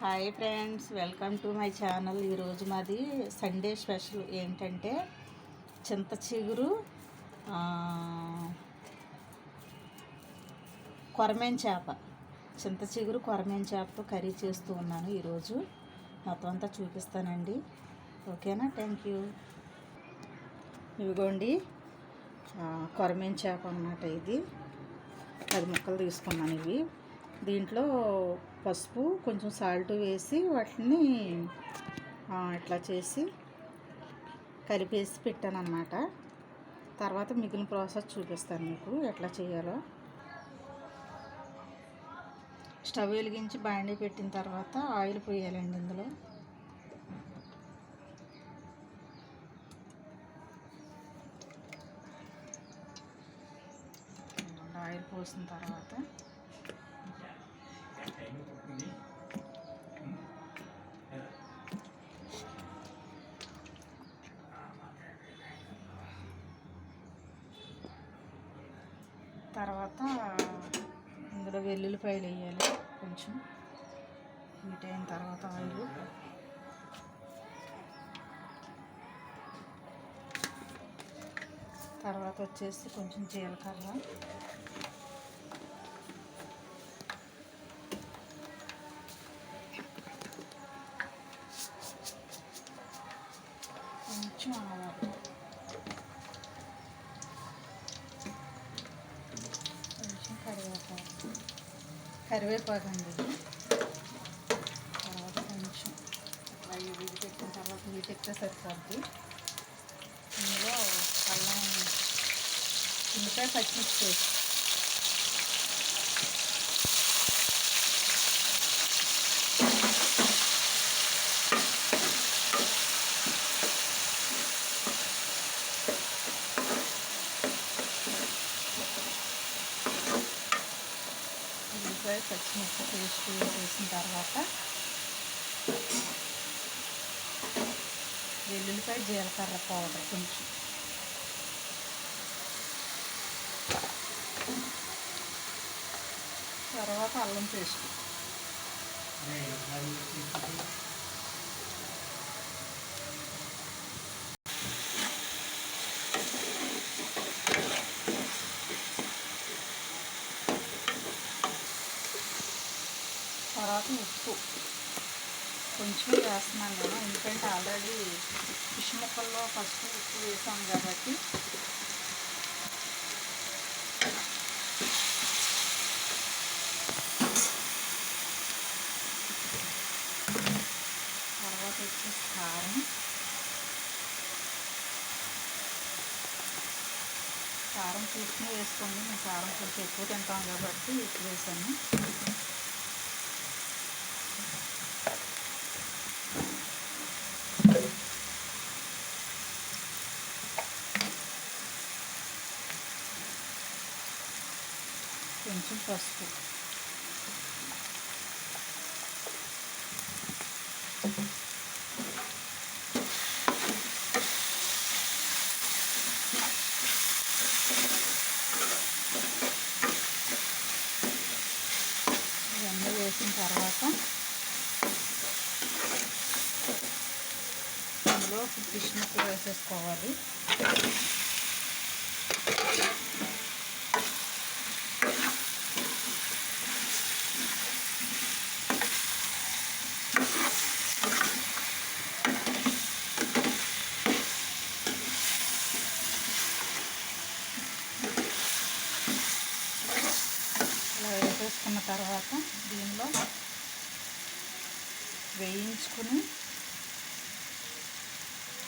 Hi friends welcome to my channel. ఈరోజు మాది Sunday special ఏంటంటే చింత చిగురు కొరమేం చేప. చింత చిగురు కొరమేం చేపతో కర్రీ చేస్తూ ఉన్నాను ఈరోజు మొత్తం అంతా చూపిస్తానండి. ఓకేనా? థ్యాంక్ యూ ఇవిగోండి ఆ, కొరమేం చేప అన్నమాట ఇది. పది ముక్కలు తీసుకున్నాను ఇవి. దీంట్లో పసుపు కొంచెం సాల్ట్ వేసి వాటిని ఇట్లా చేసి కలిపేసి పెట్టాను అనమాట తర్వాత మిగిలిన ప్రాసెస్ చూపిస్తాను మీకు ఎట్లా చేయాలో. స్టవ్ వెలిగించి బాండీ పెట్టిన తర్వాత ఆయిల్ పోయాలండి ఇందులో. ఆయిల్ పోసిన తర్వాత తర్వాత ఇందులో వెల్లుల్లిపాయలు వేయాలి కొంచెం. హీట్ అయిన తర్వాత ఆయిల్. తర్వాత వచ్చేసి కొంచెం జీలకర్ర. కొంచెం కొంచెం కరివేపాకు కరివేపాకు అండి తర్వాత కొంచెం అవి ఇది పెట్టిన తర్వాత హీట్ ఎక్కితే సరిపోద్ది? ఇందులో అల్లం ఉల్లిపాయ పచ్చిమిర్చి పేస్ట్ ఉల్లిపాయ పచ్చిమిర్చి పేస్ట్ వేసిన తర్వాత వెల్లుల్లిపాయ జీలకర్ర పౌడర్ కొంచెం. తర్వాత అల్లం పేస్ట్. తర్వాత ఉప్పు. కొంచెం వేస్తున్నాను నేను ఎందుకంటే ఆల్రెడీ ఫిష్ ముక్కల్లో ఫస్ట్ ఉప్పు వేసాం కాబట్టి. తర్వాత వచ్చేసి కారం. కారం చూసుకుని వేసుకోండి మేము కారం కొంచెం ఎక్కువ తింటాం కాబట్టి ఎక్కువ వేసాను. కొంచెం పసుపు. ఇవన్నీ వేసిన తర్వాత అందులో ఫిష్ ముక్కలు వేసేసుకోవాలి ఇలా వేసుకున్న తర్వాత దీనిలో వేయించుకుని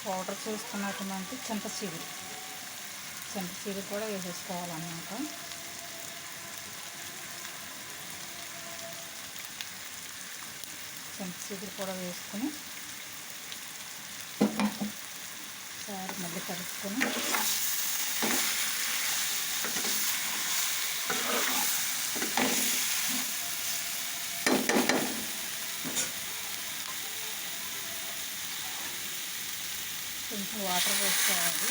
పౌడర్ చేసుకున్నటువంటి చింతచీడి చిగురు కూడా వేసేసుకోవాలన్నమాట. చింత కూడా వేసుకుని ఒకసారి మళ్ళీ కలుపుకొని కొంచెం వాటర్ పోసుకోవాలి.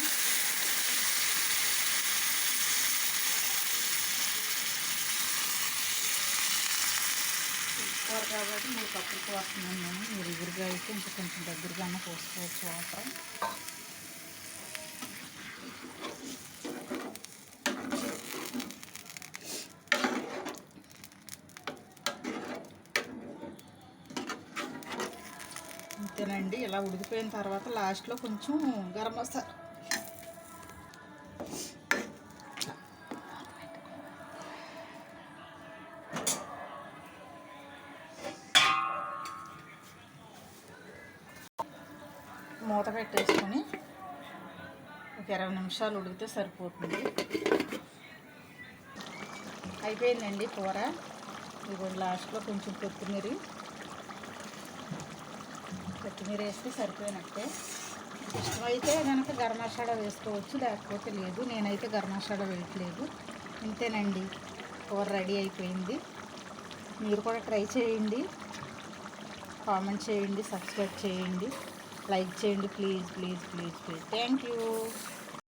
కూర కాబట్టి మూడు కప్పులు పోస్తున్నాను నేను. మీరు ఎదురుగా అయితే ఇంకా కొంచెం దగ్గరగానే పోసుకోవచ్చు వాటర్. అంతేనండి ఇలా ఉడికిపోయిన తర్వాత లాస్ట్లో కొంచెం గరం మసాలా మూత పెట్టేసుకొని ఒక ఇరవై నిమిషాలు ఉడికితే సరిపోతుంది. అయిపోయిందండి కూర. ఇదిగోండి లాస్ట్లో కొంచెం కొత్తిమీర. కొత్తిమీర వేస్తే సరిపోయినట్టే. ఇష్టమైతే కనుక గరం మసాలా వేసుకోవచ్చు లేకపోతే లేదు. నేనైతే గరం మసాలా వేయట్లేదు. ఇంతేనండి. కూర రెడీ అయిపోయింది. మీరు కూడా ట్రై చేయండి. కామెంట్ చేయండి సబ్స్క్రైబ్ చేయండి. లైక్ చేయండి. Please please please please. Thank you.